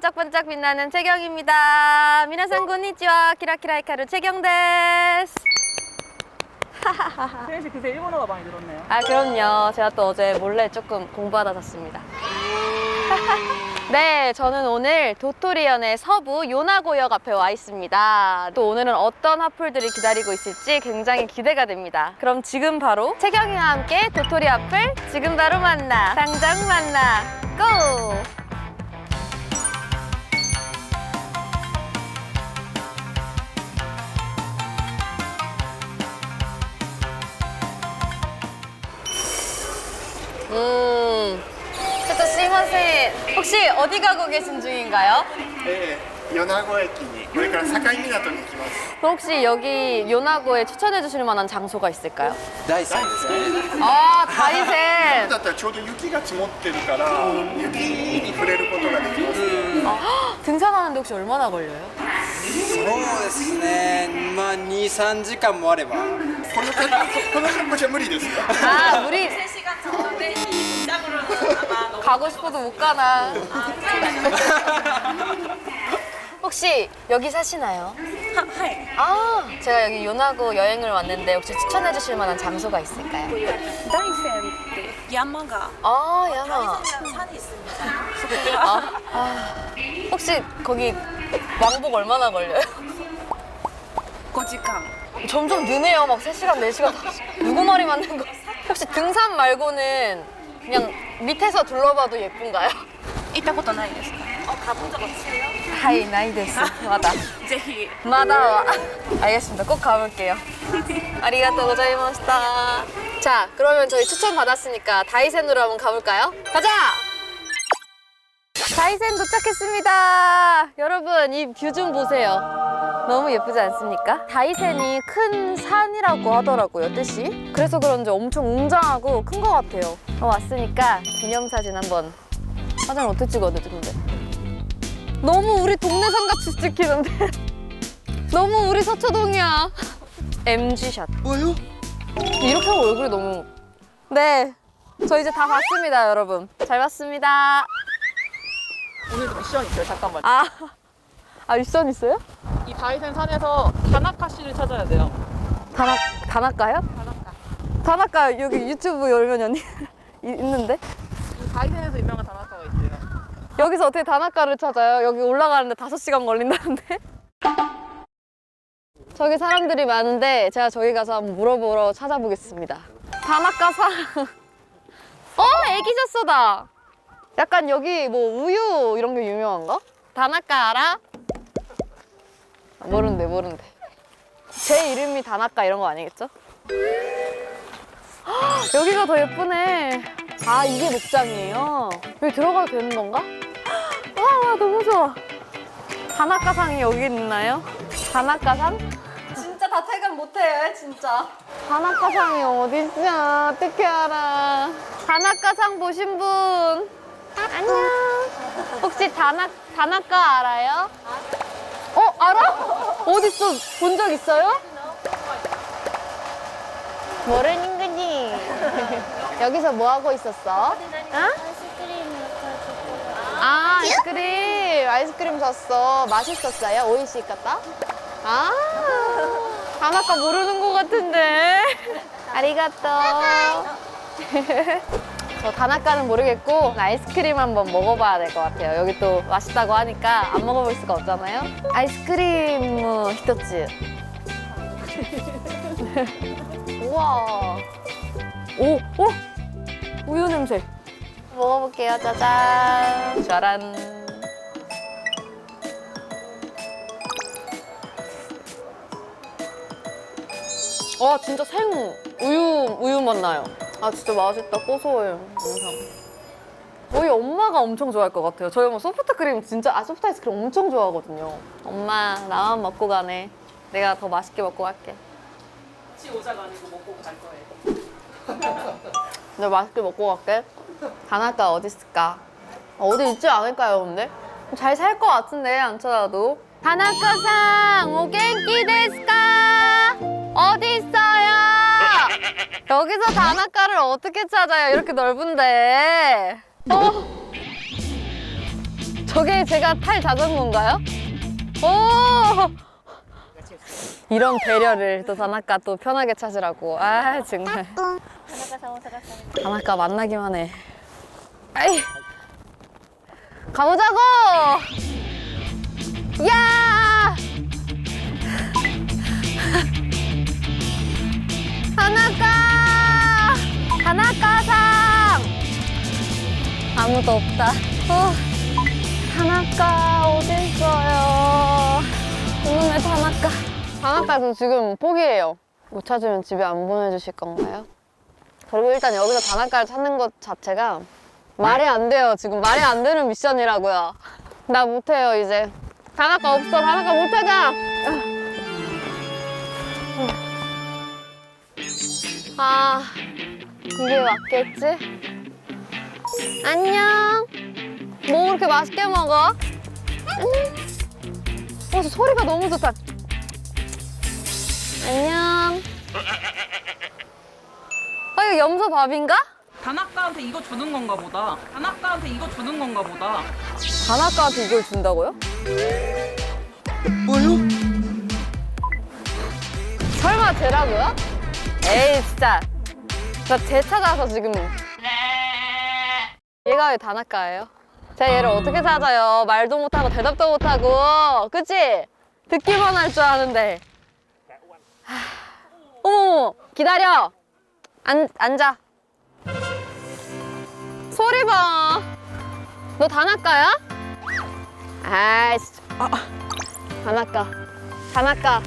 반짝반짝 빛나는 채경입니다. 미나상 건니치와 키라키라 히카루 채경 데스. 세현 씨 그새 일본어가 많이 늘었네요. 아 그럼요. 제가 또 어제 몰래 조금 공부하다 잤습니다. 네, 저는 오늘 도토리현의 서부 요나고역 앞에 와 있습니다. 또 오늘은 어떤 화풀들이 기다리고 있을지 굉장히 기대가 됩니다. 그럼 지금 바로 채경이와 함께 도토리 앞을 지금 바로 만나, 당장 만나, 고! 저 스이마세 혹시 어디 가고 계신 중인가요? えー米子駅にこれから境港に行きます 그럼 혹시 여기 요나고에 추천해 주실 만한 장소가 있을까요? 大好きですね 아, 다이센. だったらちょうど雪が積もってるから雪に触れることができます、 등산하는데 혹시 얼마나 걸려요? そうですねまあ23時間もあればこの格好この格好じゃ無理ですか 아, 우리 3시간 정도인데 이 짝으로는 아마 너무 가고 싶어도 못 가나. 혹시 여기 사시나요? 하이. 아, 제가 여기 요나고 여행을 왔는데 혹시 추천해 주실 만한 장소가 있을까요? 다이센 야마가 아, 야마. 산이 있습니다. 아, 아, 혹시 거기 왕복 얼마나 걸려요? 5시간. 점점 느네요. 막 3시간, 4시간. 누구 말이 맞는 거? 혹시 등산 말고는 그냥 밑에서 둘러봐도 예쁜가요? 行ったことないですか? 어, 가본 적 없어요? 하이, 나이 데스. 맞아. ぜひ 마다와. 알겠습니다. 꼭 가볼게요. 아리가또 고자이마시타. 자, 그러면 저희 추천 받았으니까 다이센으로 한번 가볼까요? 가자! 다이센 도착했습니다. 여러분, 이 뷰 좀 보세요. 너무 예쁘지 않습니까? 다이센이 큰 산이라고 하더라고요, 뜻이. 그래서 그런지 엄청 웅장하고 큰 것 같아요. 어, 왔으니까 기념사진 한번. 사진 어떻게 찍어야 되지, 근데? 너무 우리 동네 산같이 찍히는데? 너무 우리 서초동이야. MG샷. 뭐요? 이렇게 하면 얼굴이 너무. 네. 저 이제 다 봤습니다, 여러분. 잘 봤습니다. 오늘도 미션 있어요. 잠깐만. 아, 아, 미션 있어요? 이 다이센 산에서 다나카 씨를 찾아야 돼요. 다나, 다나까요? 다나카. 다나까 여기 유튜브 열면 언니 있는데? 이 다이센에서 유명한 다나카가 있어요. 여기서 어떻게 다나까를 찾아요? 여기 올라가는데 다섯 시간 걸린다는데? 저기 사람들이 많은데 제가 저기 가서 한번 물어보러 찾아보겠습니다. 다나까 사. 어, 애기 젖소다. 약간 여기 뭐 우유 이런 게 유명한가? 다나까 알아? 아, 모른대, 모른대. 제 이름이 다나까 이런 거 아니겠죠? 헉, 여기가 더 예쁘네. 아, 이게 목장이에요. 여기 들어가도 되는 건가? 와, 와, 너무 좋아. 다나카상이 여기 있나요? 다나카상? 진짜 다 퇴근 못해요, 진짜. 다나카상이 어딨냐? 어떻게 알아? 다나카상 보신 분? 안녕. 혹시 다나, 다나카 알아요? 어, 알아? 어딨어? 본 적 있어요? 모르는 거지. 여기서 뭐 하고 있었어? 어? 아, 아이스크림. 아이스크림 샀어. 맛있었어요? 오이시 같다? 아, 다나카 모르는 것 같은데. 아리가또. 저 다나카는 모르겠고 아이스크림 한번 먹어봐야 될 것 같아요. 여기 또 맛있다고 하니까 안 먹어볼 수가 없잖아요. 아이스크림 어, 히토츠. 우와. 오, 오! 우유 냄새. 먹어볼게요. 짜잔. 짜란. 와, 진짜 생 우유, 우유 맛 나요. 아, 진짜 맛있다. 고소해요. 영상. 저희 엄마가 엄청 좋아할 것 같아요. 저희 엄마 소프트 크림 진짜, 아, 소프트 아이스크림 엄청 좋아하거든요. 엄마, 나만 먹고 가네. 내가 더 맛있게 먹고 갈게. 같이 오자가 아니고 먹고 갈 거예요. 내가 맛있게 먹고 갈게. 다나카 어디 있을까? 어, 어디 있지 않을까요, 근데? 잘 살 것 같은데, 안 찾아도. 다나카상, 오겐키 데스까? 어디 있어요? 여기서 다나카를 어떻게 찾아요? 이렇게 넓은데. 어? 저게 제가 탈 자전거인가요? 오! 이런 배려를 또 다나카 또 편하게 찾으라고. 아, 정말. 다나카 만나기만 해. 아이! 가보자고! 야! 다나카! 다나카상! 아무도 없다. 어, 다나카 어딨어요? 이놈의 다나카. 다나카도 지금 포기해요. 못 찾으면 집에 안 보내주실 건가요? 그리고 일단 여기서 다나카를 찾는 것 자체가 말이 안 돼요. 지금 말이 안 되는 미션이라고요. 나 못해요, 이제. 다나카 없어. 다나카 못 찾아. 아, 이게 맞겠지? 안녕. 뭐 그렇게 맛있게 먹어? 음. 어, 저 소리가 너무 좋다. 안녕. 아, 이거 염소 밥인가? 다나카한테 이거 주는 건가 보다. 다나카한테 이거 주는 건가 보다. 다나카한테 이걸 준다고요? 뭐요? 설마 쟤라고요? 에이, 진짜. 나쟤 찾아서 지금. 얘가 왜 다나카예요? 제가 얘를 어떻게 찾아요? 말도 못하고 대답도 못하고. 그치? 듣기만 할 줄 아는데. 하... 어머, 기다려. 앉, 앉아. 소리 봐. 너 다나카야? 아이씨. 아, 다나카. 다나카.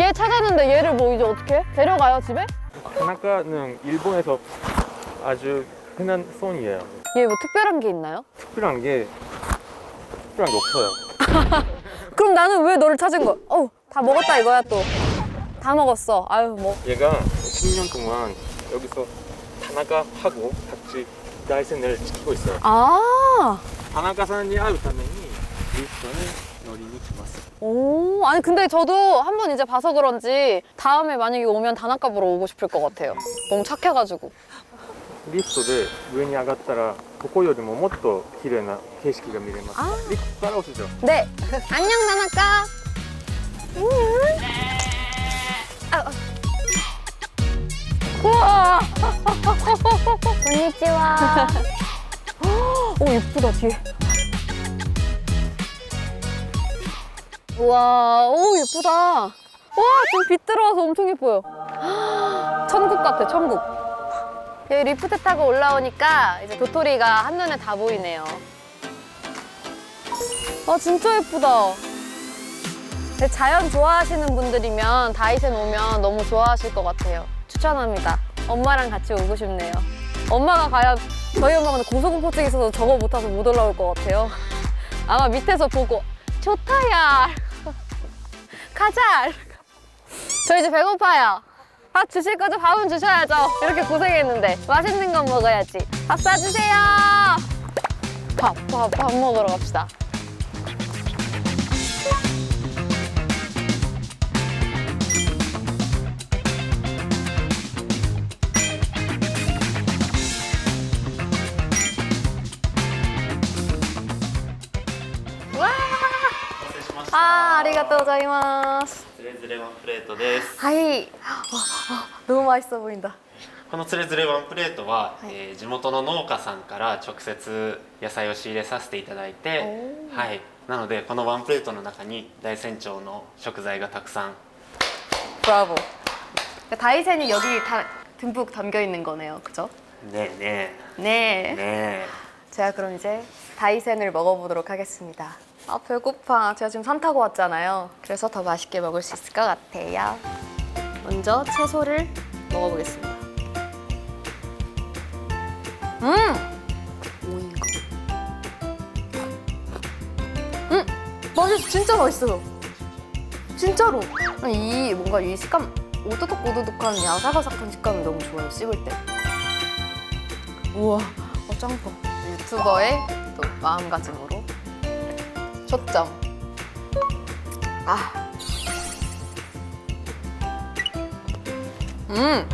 얘 찾았는데 얘를 뭐 이제 어떻게? 데려가요 집에? 하나가는 일본에서 아주 흔한 손이에요. 얘뭐 예, 특별한 게 있나요? 특별한 게 특별한 게 없어요. 그럼 나는 왜 너를 찾은 거? 어, 다 먹었다 이거야 또. 다 먹었어. 아유, 뭐. 얘가 10년 동안 여기서 다나가 하고 같이 라이센을 지키고 있어요. 아, 다나가 사는 일 아유 다음에 일본은 12구치 봤어요. 오, 아니 근데 저도 한 번 이제 봐서 그런지 다음에 만약에 오면 단아까 보러 오고 싶을 것 같아요. 너무 착해가지고.リフトで上に上がったらここよりももっと綺麗な景色が見れますあ リフトからおすじゃ 아. 네, 안녕 단아까. 음. 우와, こんにちは。오 어, 예쁘다 뒤에. 우와, 오 예쁘다. 와 지금 빛 들어와서 엄청 예뻐요. 천국 같아 천국. 여기 리프트 타고 올라오니까 이제 도토리가 한눈에 다 보이네요. 아 진짜 예쁘다. 자연 좋아하시는 분들이면 다이센 오면 너무 좋아하실 것 같아요. 추천합니다. 엄마랑 같이 오고 싶네요. 엄마가 과연 저희 엄마가 고소공포증 있어서 저거 못 타서 못 올라올 것 같아요. 아마 밑에서 보고 좋다야. 가자. 저 이제 배고파요. 밥 주실 거죠? 밥은 주셔야죠. 이렇게 고생했는데 맛있는 거 먹어야지. 밥 싸주세요. 밥, 밥, 밥 먹으러 갑시다. 아, 아리가또 고자이마스. つれづれワンプレートです。 하이. 어, 어, 너무 맛있어 보인다. このつれづれワンプレートは、はいえー地元の農家さんから直接野菜を仕入れさせていただいて、おーはい。なのでこのワンプレートの中に大山町の食材がたくさん 브라보. 그러니까 다이센이 여기 다 듬뿍 담겨 있는 거네요. 그죠? ねえね 네. えね 제가 그럼 이제 다이센을 먹어보도록 하겠습니다. 아, 배고파. 제가 지금 산 타고 왔잖아요. 그래서 더 맛있게 먹을 수 있을 것 같아요. 먼저 채소를 먹어보겠습니다. 음! 오인가? 음! 맛있어. 진짜 맛있어요. 진짜로. 이 뭔가 이 식감 오도독 오도독한 야사바삭한 식감이 너무 좋아요. 씹을 때. 우와, 어, 짱커. 유튜버의 또 마음가짐으로 초점. 아. 음.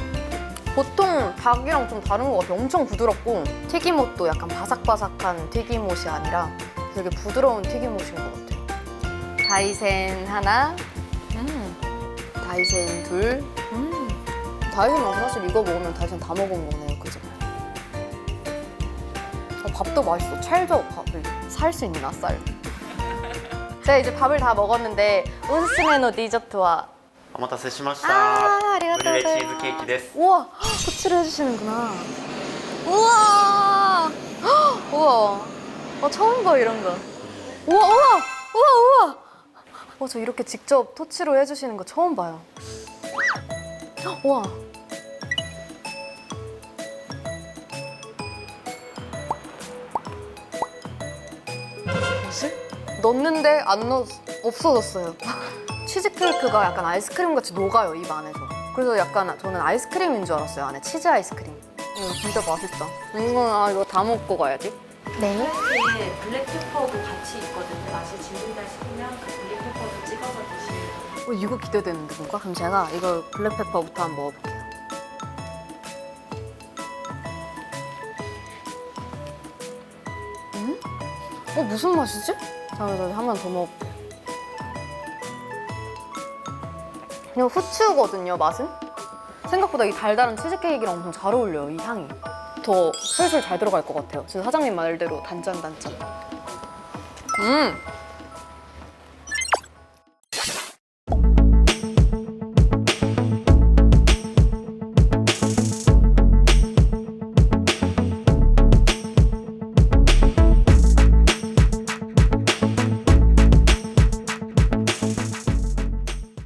보통 닭이랑 좀 다른 것 같아요. 엄청 부드럽고 튀김옷도 약간 바삭바삭한 튀김옷이 아니라 되게 부드러운 튀김옷인 것 같아요. 다이센 하나, 음. 다이센 둘, 음. 다이센 맛 사실 이거 먹으면 다이센 다 먹은 거네요, 그죠? 어, 밥도 맛있어. 찰져 밥을 살 수 있나 쌀. 제가 이제 밥을 다 먹었는데 온스메노 디저트와 お待たせしまし 아, た 아리가또 ブルーレイチーズケーキです 우와 코치를 해주시는구나. 우와 헉, 우와 어 처음 봐 이런 거. 우와 우와 우와 우와. 어저 이렇게 직접 토치로 해주시는 거 처음 봐요. 헉, 우와. 뭐지? 넣는데 안 넣, 없어졌어요. 치즈케이크가 약간 아이스크림 같이 녹아요, 입 안에서. 그래서 약간 저는 아이스크림인 줄 알았어요, 안에 치즈 아이스크림. 이거 진짜 맛있다. 이거, 아, 이거 다 먹고 가야지. 네. 블랙페퍼도 같이 있거든요. 맛이 질린다 싶으면 그 블랙페퍼도 찍어서 드시면 어, 이거 기대되는데, 뭔가? 그럼 제가 이거 블랙페퍼부터 한번 먹어볼게요. 음? 어, 무슨 맛이지? 잠깐만, 한번 더 먹어볼게요. 이거 후추거든요, 맛은? 생각보다 이 달달한 치즈케이크랑 엄청 잘 어울려요, 이 향이. 더 술술 잘 들어갈 것 같아요. 진짜 사장님 말대로 단짠단짠. 음!